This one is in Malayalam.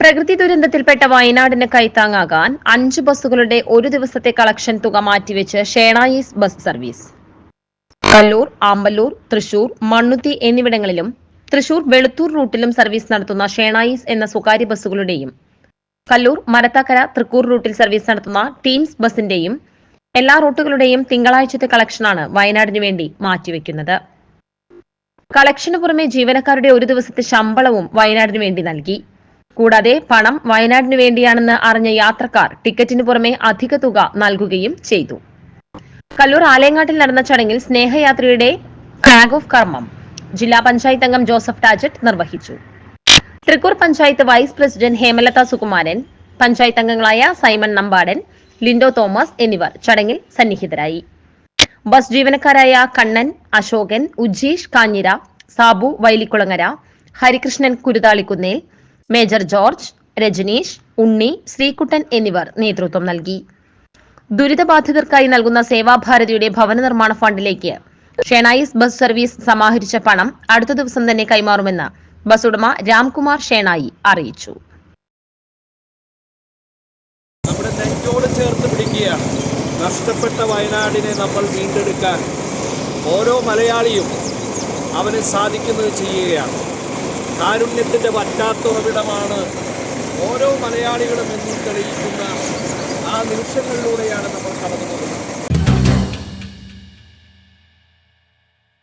പ്രകൃതി ദുരന്തത്തിൽപ്പെട്ട വയനാടിന് കൈത്താങ്ങാകാൻ അഞ്ച് ബസ്സുകളുടെ ഒരു ദിവസത്തെ കളക്ഷൻ തുക മാറ്റിവെച്ച് ഷേണായിസ് ബസ് സർവീസ്. കല്ലൂർ ആമ്പല്ലൂർ തൃശൂർ മണ്ണുത്തി എന്നിവിടങ്ങളിലും തൃശൂർ വെളുത്തൂർ റൂട്ടിലും സർവീസ് നടത്തുന്ന ഷേണായിസ് എന്ന സ്വകാര്യ ബസ്സുകളുടെയും കല്ലൂർ മരത്താക്കര തൃക്കൂർ റൂട്ടിൽ സർവീസ് നടത്തുന്ന ടീംസ് ബസിന്റെയും എല്ലാ റൂട്ടുകളുടെയും തിങ്കളാഴ്ചത്തെ കളക്ഷനാണ് വയനാടിനു വേണ്ടി മാറ്റിവെക്കുന്നത്. കളക്ഷന് പുറമെ ജീവനക്കാരുടെ ഒരു ദിവസത്തെ ശമ്പളവും വയനാടിനു വേണ്ടി നൽകി. കൂടാതെ പണം വയനാടിനു വേണ്ടിയാണെന്ന് അറിഞ്ഞ യാത്രക്കാർ ടിക്കറ്റിന് പുറമെ അധിക തുക നൽകുകയും ചെയ്തു. കല്ലൂർ ആലയങ്ങാട്ടിൽ നടന്ന ചടങ്ങിൽ സ്നേഹയാത്രയുടെ ഫ്ലാഗ് ഓഫ് കർമ്മം ജില്ലാ പഞ്ചായത്ത് അംഗം ജോസഫ് ടാജറ്റ് നിർവഹിച്ചു. തൃക്കൂർ പഞ്ചായത്ത് വൈസ് പ്രസിഡന്റ് ഹേമലത സുകുമാരൻ പഞ്ചായത്ത് അംഗങ്ങളായ സൈമൺ നമ്പാടൻ ലിൻഡോ തോമസ് എന്നിവർ ചടങ്ങിൽ സന്നിഹിതരായി. ബസ് ജീവനക്കാരായ കണ്ണൻ അശോകൻ ഉജ്ജീഷ് കാഞ്ഞിര സാബു വൈലിക്കുളങ്ങര ഹരികൃഷ്ണൻ കുരുതാളിക്കുന്നേൽ മേജർ ജോർജ് രജനീഷ് ഉണ്ണി ശ്രീകുട്ടൻ എന്നിവർ നേതൃത്വം നൽകി. ദുരിതബാധിതർക്കായി നൽകുന്ന സേവാഭാരതിയുടെ ഭവന നിർമ്മാണ ഫണ്ടിലേക്ക് ഷെണായിസ് ബസ് സർവീസ് സമാഹരിച്ച പണം അടുത്ത ദിവസം തന്നെ കൈമാറുമെന്ന് ബസ് ഉടമ രാംകുമാർ ഷേണായി അറിയിച്ചു. നമ്മുടെ നെഞ്ചോട് ചേർത്ത് പിടിക്കുകയാണ്. നഷ്ടപ്പെട്ട വയനാടിനെ നമ്മൾ വീണ്ടെടുക്കാൻ ഓരോ മലയാളിയും അവന് സാധിക്കുന്നത് ചെയ്യുകയാണ്. കാരുണ്യത്തിന്റെ വറ്റാത്ത ഉറവിടമാണ് ഓരോ മലയാളികളും എന്നും തെളിയിക്കുന്ന ആ നിമിഷങ്ങളിലൂടെയാണ് നമ്മൾ കടന്നു പോകുന്നത്